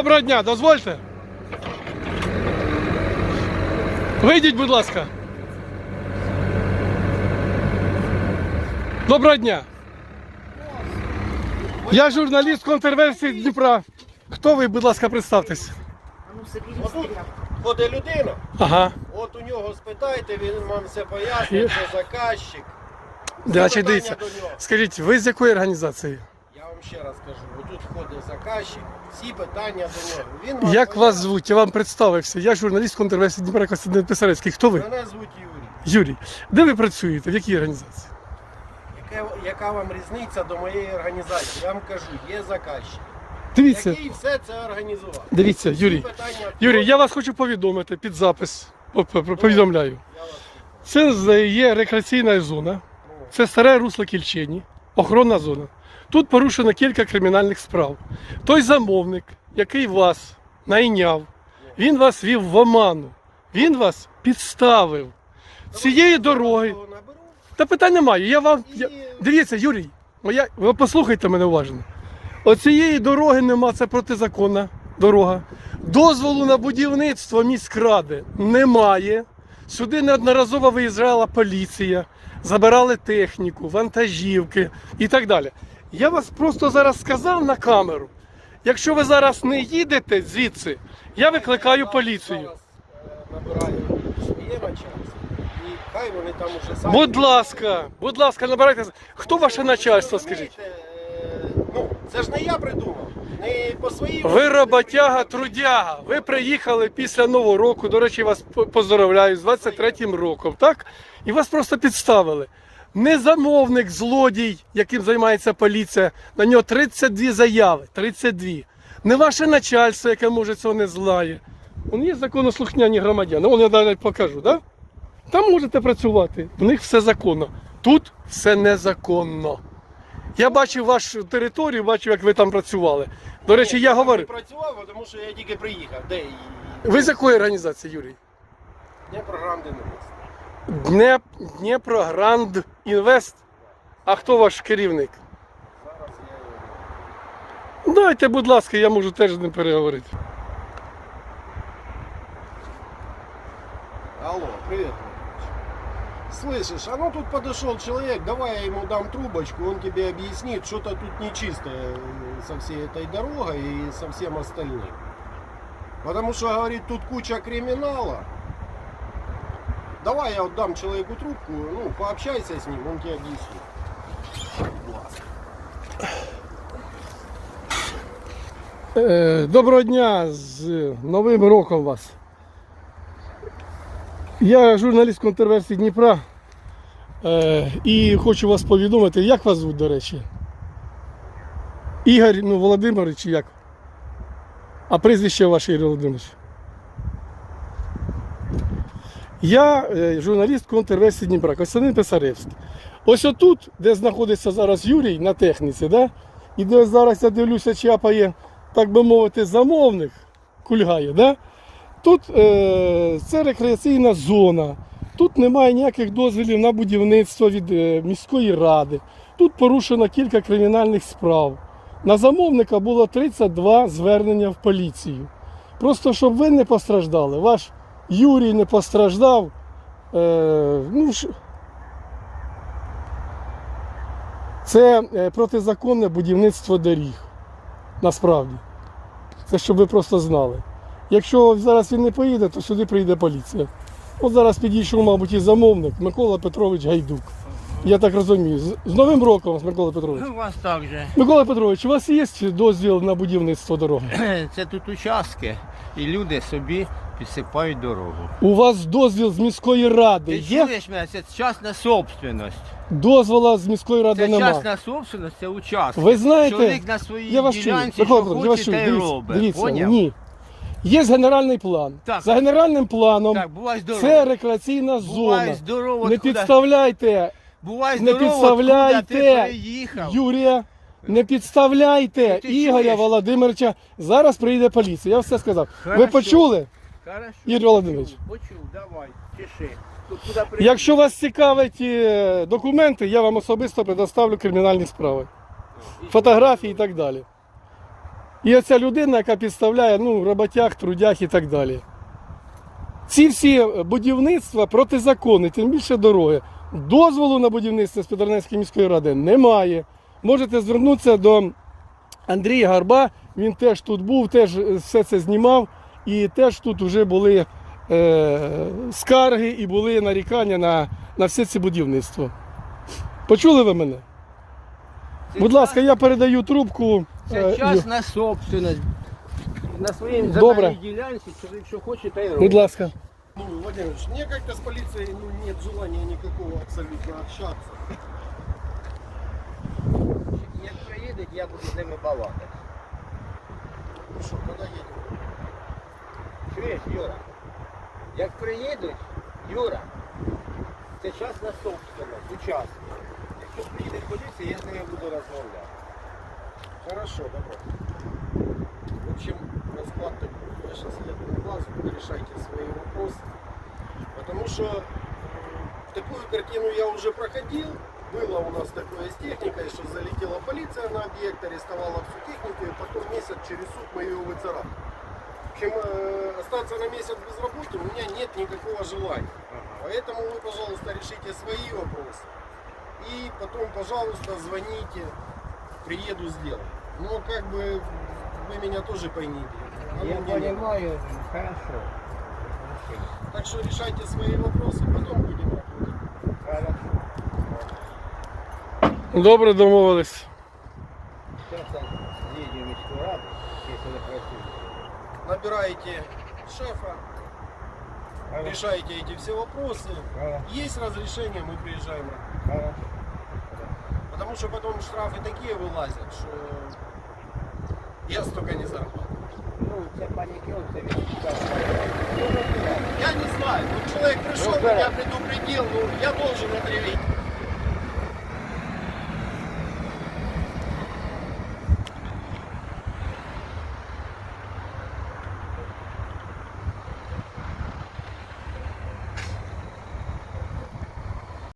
Доброго дня, дозвольте. Вийдіть, будь ласка. Доброго дня. Я журналіст контрверсії Дніпра. Хто ви, будь ласка, представтесь? Отут ходить людина, Ага. от у нього спитайте, він вам все пояснить, це заказчик. Значить, дивіться. Скажіть, ви з якої організації? Ще раз кажу, отут ходить заказчик, всі питання до нього. Він вам Як вас звуть? Я вам представився. Я журналіст контрверсії Дніпра Костянтин Писарецький. Хто ви? Мене звуть Юрій. Юрій. Де ви працюєте? В якій організації? Яке, яка вам різниця до моєї організації? Я вам кажу, є заказчик, Дивіться. який все це організував. Дивіться, Всі Юрій. питання Юрій, я вас хочу повідомити під запис. По- по- по- Повідомляю. Я вас- Це з- є рекреаційна зона, це старе русло Кільчині, охоронна зона. Тут порушено кілька кримінальних справ. Той замовник, який вас найняв, він вас вів в оману, він вас підставив. Цієї дороги. Та питань немає. Я вам. Я... Дивіться, Юрій, моя... ви послухайте мене уважно. Оцієї дороги нема, це протизаконна дорога. Дозволу на будівництво міськради немає. Сюди неодноразово виїжджала поліція, забирали техніку, вантажівки і так далі. Я вас просто зараз сказав на камеру. Якщо ви зараз не їдете звідси, я викликаю поліцію. Е, хай вони там уже самі. Будь ласка, будь ласка, набирайте. Хто ваше начальство, скажіть? Е, Ну, це ж не я придумав. Не по своїй Ви роботяга, трудяга. Ви приїхали після Нового року. До речі, вас по- поздоровляю з 23-м роком, так? І вас просто підставили. Не замовник, злодій, яким займається поліція. На нього 32 заяви. 32. Не ваше начальство, яке може цього не злає. Вони є законослухняні громадяни. Вон я навіть покажу, так? Там можете працювати. В них все законно. Тут все незаконно. Я бачив вашу територію, бачив, як ви там працювали. До речі, я не говорив. працював, тому що я тільки приїхав. Де Ви з якої організації, Юрій? я програм не місце. Днеп... Дніпрогранд Інвест. А хто ваш керівник? Зараз я його. Дайте, будь ласка, я можу теж з ним переговорити. Алло, привет. Слышишь, а ну тут подошел человек, давай я ему дам трубочку, он тебе объяснит, что-то тут нечистое э, со всей этой дорогой и со всем остальным. Потому что, говорит, тут куча криминала. Давай я вот дам человеку трубку, ну, пообщайся с ним, он тебе объяснит. Е, Доброго дня з Новим роком вас. Я журналіст контрверсії Дніпра. Е, І хочу вас повідомити, як вас звуть, до речі? Ігор ну, Володимирович як? А прізвище ваше Ігор Володимирович? Я е, журналіст контрверсії Дніпра, Костянтин Писаревський. Ось отут, де знаходиться зараз Юрій на техніці, да? і де зараз я дивлюся, чапає, так би мовити, замовник кульгає. Да? Тут е, це рекреаційна зона. Тут немає ніяких дозволів на будівництво від е, міської ради. Тут порушено кілька кримінальних справ. На замовника було 32 звернення в поліцію. Просто щоб ви не постраждали, ваш Юрій не постраждав. Е, ну, це е, протизаконне будівництво доріг. Насправді. Це щоб ви просто знали. Якщо зараз він не поїде, то сюди прийде поліція. От зараз підійшов, мабуть, і замовник Микола Петрович Гайдук. Я так розумію. З, з Новим роком, вас, Микола Петрович. У вас так же. Микола Петрович, у вас є дозвіл на будівництво дороги? Це тут участки, і люди собі підсипають дорогу. У вас дозвіл з міської ради Ти є? чуєш мене? Це частна собственность. Дозвола з міської ради Це нема. частна собственность, це участок. Ви знаєте, Чоловік на своїй Я вас чую. ділянці, Микола що Петрович, я вас хоче, чую. те й Дивіться, робить. дивіться, Поняв? ні. Є генеральний план. Так. За генеральним планом Так, бувай це рекреаційна Бувай зона. здорово, Не откуда- підставляйте Бувай не підставляйте откуда ти приїхав. Юрія. Не підставляйте Ти Ігоря чуєш? Володимировича. Зараз прийде поліція. Я все сказав. Ви Хорошо. почули? Хорошо. Ігор Володимирович. Почув, давай, чеши. Тут? Якщо вас цікавить е, документи, я вам особисто предоставлю кримінальні справи. Фотографії і так далі. І оця людина, яка підставляє ну, роботяг, трудях і так далі. Ці всі будівництва протизаконні, тим більше дороги. Дозволу на будівництво з Підарненської міської ради немає. Можете звернутися до Андрія Гарба, він теж тут був, теж все це знімав, і теж тут вже були е, скарги і були нарікання на, на все це будівництво. Почули ви мене? Це Будь час- ласка, я передаю трубку. Це е, час на собственность. На своїй Добре. земельній ділянці, чоловік що хоче, та й Будь ласка. Ну, Владимирович, мне как-то с полицией ну, нет желания никакого абсолютно общаться. Як приїдуть, я буду з ними балакати. Ну что, когда едем? Чуєш, Юра? Як приїдуть, Юра, це час на собственность, участок. Якщо приїде поліція, я з ними буду розмовляти. Хорошо, добро. В общем, расклад такой. Я сейчас еду на базу, вы решайте свои вопросы. Потому что э, такую картину я уже проходил. Было у нас такое с техникой, что залетела полиция на объект, арестовала всю технику, и потом месяц через суд мы ее выцарапали. Общем, э, остаться на месяц без работы у меня нет никакого желания. Поэтому вы, пожалуйста, решите свои вопросы. И потом, пожалуйста, звоните, приеду сделаю. Но как бы вы меня тоже поймите. Оно Я мне не- понимаю, хорошо. Так что решайте свои вопросы, потом будем работать. Хорошо. Добре домовились. Набираете шефа, решаете эти все вопросы. Хорошо. Есть разрешение, мы приезжаем. Хорошо. Потому что потом штрафы такие вылазят, что я столько не зарабатываю. Ну, це панікер, це Я не знаю, вот человек пришел, Ну, меня предупредил, ну я должен.